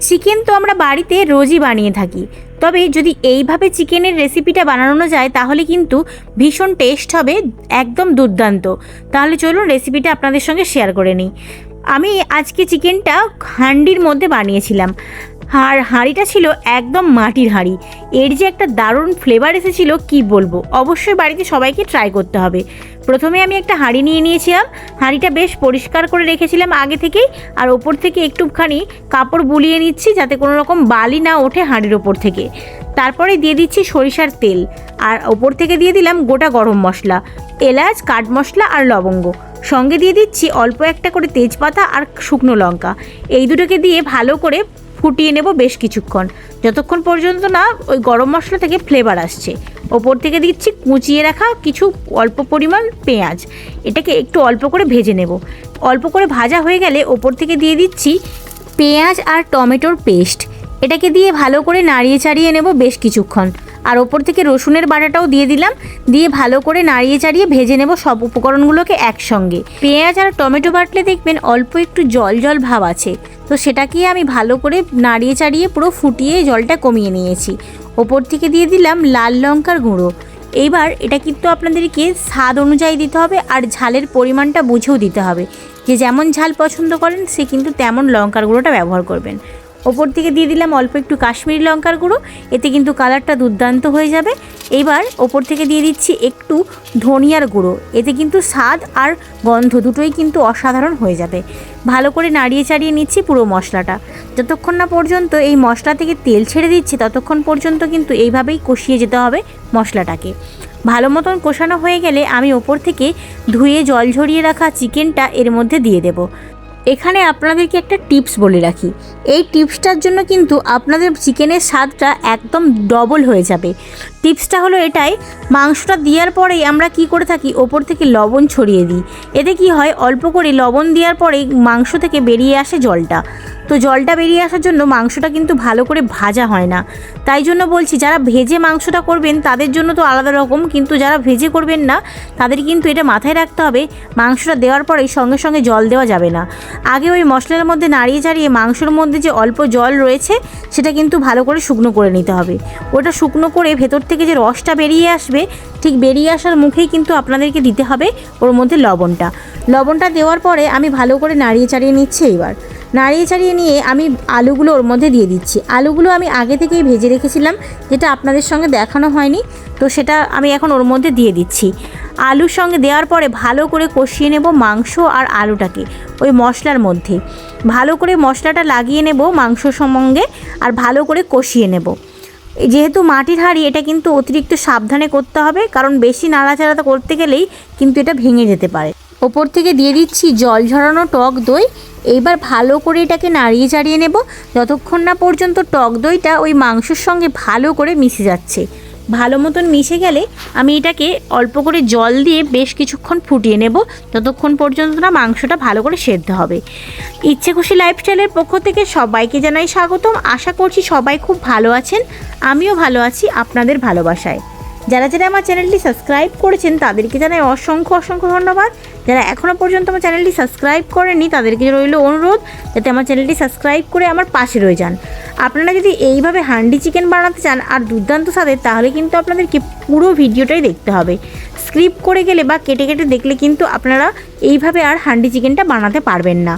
Chicken তো আমরা বাড়িতে রোজই বানিয়ে থাকি। তবে যদি এইভাবে চিকেনের রেসিপিটা বানানো যায়, তাহলে কিন্তু ভীষণ টেস্ট হবে, একদম দুর্দান্ত। তাহলে চলুন রেসিপিটা আপনাদের সঙ্গে শেয়ার করে নিই। আমি আজকে চিকেনটা হান্ডির মধ্যে বানিয়েছিলাম। আর হাঁড়িটা ছিল একদম মাটির হাঁড়ি। এর যে একটা দারুণ ফ্লেভার এসেছিল, কি বলব? অবশ্যই বাড়িতে সবাইকে ট্রাই করতে হবে। প্রথমে আমি একটা হাঁড়ি নিয়ে নিয়েছিলাম। হাঁড়িটা বেশ পরিষ্কার করে রেখেছিলাম আগে থেকেই। আর ওপর থেকে একটুখানি কাপড় বুলিয়ে নিচ্ছি যাতে কোনো রকম বালি না ওঠে হাঁড়ির ওপর থেকে। তারপরে দিয়ে দিচ্ছি সরিষার তেল। আর ওপর থেকে দিয়ে দিলাম গোটা গরম মশলা, এলাচ, কাঠ মশলা আর লবঙ্গ। সঙ্গে দিয়ে দিচ্ছি অল্প একটা করে তেজপাতা আর শুকনো লঙ্কা। এই দুটোকে দিয়ে ভালো করে ফুটিয়ে নেব বেশ কিছুক্ষণ। যতক্ষণ পর্যন্ত না ওই গরম মশলা থেকে ফ্লেভার আসছে। ওপর থেকে দিচ্ছি কুচিয়ে রাখা কিছু অল্প পরিমাণ পেঁয়াজ। এটাকে একটু অল্প করে ভেজে নেব। অল্প করে ভাজা হয়ে গেলে ওপর থেকে দিয়ে দিচ্ছি পেঁয়াজ আর টমেটোর পেস্ট। এটাকে দিয়ে ভালো করে নাড়িয়ে চাড়িয়ে নেব বেশ কিছুক্ষণ। আর ওপর থেকে রসুনের বাটাটাও দিয়ে দিলাম। দিয়ে ভালো করে নাড়িয়ে চাড়িয়ে ভেজে নেব সব উপকরণগুলোকে একসঙ্গে। পেঁয়াজ আর টমেটো বাটলে দেখবেন অল্প একটু জল জল ভাব আছে। তো সেটাকে আমি ভালো করে নাড়িয়ে চাড়িয়ে পুরো ফুটিয়ে জলটা কমিয়ে নিয়েছি। ওপর থেকে দিয়ে দিলাম লাল লঙ্কার গুঁড়ো। এবার এটা কিন্তু আপনাদেরকে স্বাদ অনুযায়ী দিতে হবে আর ঝালের পরিমাণটা বুঝেও দিতে হবে। যে যেমন ঝাল পছন্দ করেন, সে কিন্তু তেমন লঙ্কার গুঁড়োটা ব্যবহার করবেন। ওপর থেকে দিয়ে দিলাম অল্প একটু কাশ্মীরি লঙ্কার গুঁড়ো, এতে কিন্তু কালারটা দুর্দান্ত হয়ে যাবে। এবার ওপর থেকে দিয়ে দিচ্ছি একটু ধনিয়ার গুঁড়ো, এতে কিন্তু স্বাদ আর গন্ধ দুটোই কিন্তু অসাধারণ হয়ে যাবে। ভালো করে নাড়িয়ে চাড়িয়ে নিচ্ছি পুরো মশলাটা। যতক্ষণ না পর্যন্ত এই মশলা থেকে তেল ছেড়ে দিচ্ছি, ততক্ষণ পর্যন্ত কিন্তু এইভাবেই কষিয়ে যেতে হবে মশলাটাকে। ভালো মতন কষানো হয়ে গেলে আমি ওপর থেকে ধুয়ে জল ঝরিয়ে রাখা চিকেনটা এর মধ্যে দিয়ে দেব। এখানে আপনাদেরকে একটা টিপস বলে রাখি। এই টিপসটার জন্য কিন্তু আপনাদের চিকেনের স্বাদটা একদম ডবল হয়ে যাবে। টিপসটা হলো এটাই, মাংসটা দেওয়ার পরেই আমরা কি করে থাকি, ওপর থেকে লবণ ছড়িয়ে দিই। এতে কি হয়, অল্প করে লবণ দেওয়ার পরেই মাংস থেকে বেরিয়ে আসে জলটা। তো জলটা বেরিয়ে আসার জন্য মাংসটা কিন্তু ভালো করে ভাজা হয় না। তাই জন্য বলছি, যারা ভেজে মাংসটা করবেন, তাদের জন্য তো আলাদা রকম, কিন্তু যারা ভেজে করবেন না, তাদের কিন্তু এটা মাথায় রাখতে হবে, মাংসটা দেওয়ার পরেই সঙ্গে সঙ্গে জল দেওয়া যাবে না। আগে ওই মশলার মধ্যে নাড়িয়ে চাড়িয়ে মাংসর মধ্যে যে অল্প জল রয়েছে, সেটা কিন্তু ভালো করে শুকনো করে নিতে হবে। ওটা শুকনো করে ভেতর থেকে যে রসটা বেরিয়ে আসবে, ঠিক বেরিয়ে আসার মুখেই কিন্তু আপনাদেরকে দিতে হবে ওর মধ্যে লবণটা। লবণটা দেওয়ার পরে আমি ভালো করে নাড়িয়ে চাড়িয়ে নিচ্ছি এইবার। নাড়িয়ে চাড়িয়ে নিয়ে আমি আলুগুলো ওর মধ্যে দিয়ে দিচ্ছি। আলুগুলো আমি আগে থেকেই ভেজে রেখেছিলাম, যেটা আপনাদের সঙ্গে দেখানো হয়নি, তো সেটা আমি এখন ওর মধ্যে দিয়ে দিচ্ছি। আলুর সঙ্গে দেওয়ার পরে ভালো করে কষিয়ে নেব মাংস আর আলুটাকে ওই মশলার মধ্যে। ভালো করে মশলাটা লাগিয়ে নেব মাংস সঙ্গে আর ভালো করে কষিয়ে নেব। যেহেতু মাটির হাঁড়ি, এটা কিন্তু অতিরিক্ত সাবধানে করতে হবে, কারণ বেশি নাড়াচাড়া করতে গেলেই কিন্তু এটা ভেঙে যেতে পারে। ওপর থেকে দিয়ে দিচ্ছি জল ঝরানো টক দই। এইবার ভালো করে এটাকে নাড়িয়ে চাড়িয়ে নেব। যতক্ষণ না পর্যন্ত টক দইটা ওই মাংসের সঙ্গে ভালো করে মিশে যাচ্ছে। ভালো মতন মিশে গেলে আমি এটাকে অল্প করে জল দিয়ে বেশ কিছুক্ষণ ফুটিয়ে নেব। ততক্ষণ পর্যন্ত না মাংসটা ভালো করে সেদ্ধ হবে। ইচ্ছে খুশি লাইফস্টাইলের পক্ষ থেকে সবাইকে জানাই স্বাগতম। আশা করছি সবাই খুব ভালো আছেন। আমিও ভালো আছি আপনাদের ভালোবাসায়। যারা যারা আমার চ্যানেলটি সাবস্ক্রাইব করেছেন তাদেরকে জানাই অসংখ্য অসংখ্য ধন্যবাদ। যারা এখনও পর্যন্ত আমার চ্যানেলটি সাবস্ক্রাইব করেনি তাদেরকে রইল অনুরোধ যাতে আমার চ্যানেলটি সাবস্ক্রাইব করে আমার পাশে রয়ে যান। আপনারা যদি এইভাবে হান্ডি চিকেন বানাতে চান আর দুর্দান্ত সাথে তাহলে কিন্তু আপনাদেরকে পুরো ভিডিওটাই দেখতে হবে। স্ক্রিপ করে গেলে বা কেটে কেটে দেখলে কিন্তু আপনারা এইভাবে আর হান্ডি চিকেনটা বানাতে পারবেন না।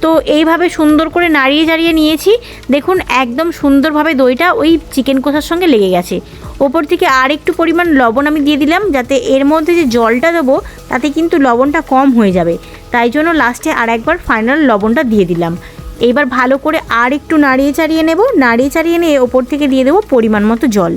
তো এইভাবে সুন্দর করে নাড়িয়ে জাড়িয়ে নিয়েছি। দেখুন, একদম সুন্দরভাবে দইটা ওই চিকেন কষার সঙ্গে লেগে গেছে। ওপর থেকে আর একটু পরিমাণ লবণ আমি দিয়ে দিলাম, যাতে এর মধ্যে যে জলটা দেবো, তাতে কিন্তু লবণটা কম হয়ে যাবে। তাই জন্য লাস্টে আর একবার ফাইনাল লবণটা দিয়ে দিলাম। এইবার ভালো করে আর একটু নাড়িয়ে চাড়িয়ে নেব। নাড়িয়ে চাড়িয়ে নিয়ে ওপর থেকে দিয়ে দেবো পরিমাণ মতো জল।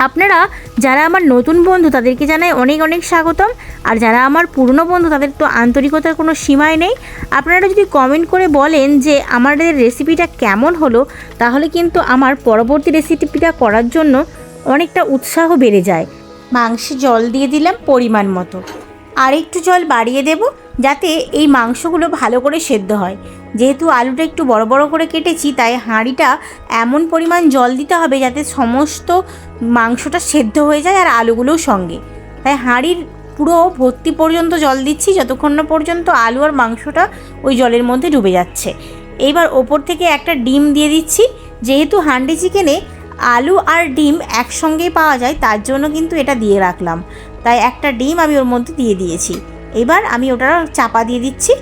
আপনারা যারা আমার নতুন বন্ধু, তাদেরকে জানাই অনেক অনেক স্বাগতম। আর যারা আমার পুরনো বন্ধু, তাদের তো আন্তরিকতার কোনো সীমায় নেই। আপনারা যদি কমেন্ট করে বলেন যে আমাদের রেসিপিটা কেমন হলো, তাহলে কিন্তু আমার পরবর্তী রেসিপিটা করার জন্য অনেকটা উৎসাহ বেড়ে যায়। মাংসে জল দিয়ে দিলাম পরিমাণ মতো। আর একটু জল বাড়িয়ে দেব। যাতে এই মাংসগুলো ভালো করে সেদ্ধ হয়। যেহেতু আলুটা একটু বড় বড় করে কেটেছি, তাই হাঁড়িটা এমন পরিমাণ জল দিতে হবে যাতে সমস্ত মাংসটা সেদ্ধ হয়ে যায় আর আলুগুলোও সঙ্গে। তাই হাঁড়ির পুরো ভর্তি পর্যন্ত জল দিচ্ছি, যতক্ষণ না পর্যন্ত আলু আর মাংসটা ওই জলের মধ্যে ডুবে যাচ্ছে। এইবার ওপর থেকে একটা ডিম দিয়ে দিচ্ছি। যেহেতু হান্ডি চিকেনে আলু আর ডিম একসঙ্গেই পাওয়া যায়, তার জন্য কিন্তু এটা দিয়ে রাখলাম। তাই একটা ডিম আমি ওর মধ্যে দিয়ে দিয়েছি। এবার আমি ওটা চাপা দিয়ে দিচ্ছি।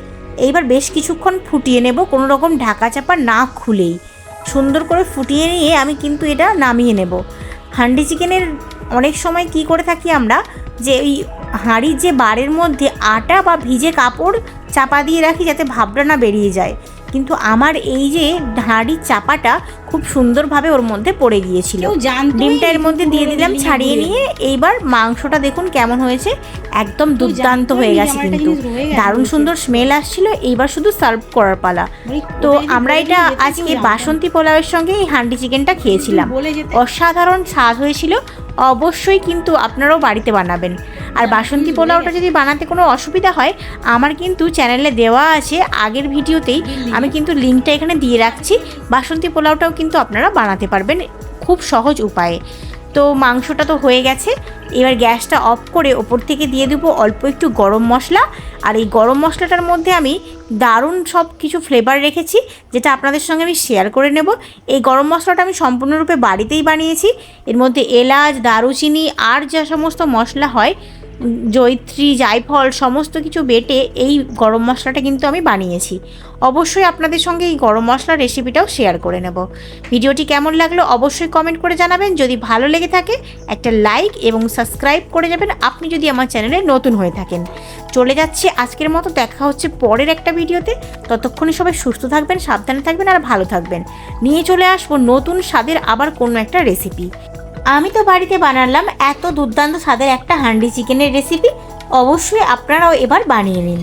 এইবার বেশ কিছুক্ষণ ফুটিয়ে নেব, কোনো রকম ঢাকা চাপা না খুলেই। সুন্দর করে ফুটিয়ে নিয়ে আমি কিন্তু এটা নামিয়ে নেব। হান্ডি চিকেনের অনেক সময় কি করে থাকি আমরা, যে ওই হাঁড়ির যে বারের মধ্যে আটা বা ভিজে কাপড় চাপা দিয়ে রাখি যাতে ভাবটা না বেরিয়ে যায়। কিন্তু আমার এই যে হাঁড়ির চাপাটা খুব সুন্দরভাবে ওর মধ্যে পড়ে গিয়েছিল। ডিমটা এর মধ্যে দিয়ে দিলাম ছাড়িয়ে নিয়ে এইবার মাংসটা দেখুন কেমন হয়েছে একদম দুর্দান্ত হয়ে গেছে কিন্তু। দারুণ সুন্দর স্মেল আসছিল এইবার শুধু সার্ভ করার পালা। তো আমরা এটা আজকে বাসন্তী পোলাওয়ের সঙ্গে এই হান্ডি চিকেনটা খেয়েছিলাম। অসাধারণ স্বাদ হয়েছিল অবশ্যই কিন্তু আপনারাও বাড়িতে বানাবেন। আর বাসন্তী পোলাওটা যদি বানাতে কোনো অসুবিধা হয়, আমার কিন্তু চ্যানেলে দেওয়া আছে, আগের ভিডিওতেই আমি কিন্তু লিঙ্কটা এখানে দিয়ে রাখছি, বাসন্তী পোলাওটাও কিন্তু আপনারা বানাতে পারবেন খুব সহজ উপায়ে। তো মাংসটা তো হয়ে গেছে, এবার গ্যাসটা অফ করে ওপর থেকে দিয়ে দেবো অল্প একটু গরম মশলা, আর এই গরম মশলাটার মধ্যে আমি দারুণ সব কিছু ফ্লেভার রেখেছি, যেটা আপনাদের সঙ্গে আমি শেয়ার করে নেব। এই গরম মশলাটা আমি সম্পূর্ণরূপে বাড়িতেই বানিয়েছি, এর মধ্যে এলাচ, দারুচিনি আর যা সমস্ত মশলা হয় উম, জয়িত্রী জায়ফল সমস্ত কিছু বেটে এই গরম মশলাটা কিন্তু আমি বানিয়েছি। অবশ্যই আপনাদের সঙ্গে এই গরম মশলার রেসিপিটাও শেয়ার করে নেব। ভিডিওটি কেমন লাগল অবশ্যই কমেন্ট করে জানাবেন। যদি ভালো লেগে থাকে একটা লাইক এবং সাবস্ক্রাইব করে যাবেন। আপনি যদি আমার চ্যানেলে নতুন হয়ে থাকেন। চলে যাচ্ছি আজকের মতো। দেখা হচ্ছে পরের একটা ভিডিওতে। ততক্ষণে সবাই সুস্থ থাকবেন সাবধানে থাকবেন আর ভালো থাকবেন। নিয়ে চলে আসব নতুন স্বাদের আবার কোনো একটা রেসিপি আমি তো বাড়িতে বানালাম এত দুর্দান্ত স্বাদের একটা হান্ডি চিকেনের রেসিপি অবশ্যই আপনারাও এবার বানিয়ে নিন।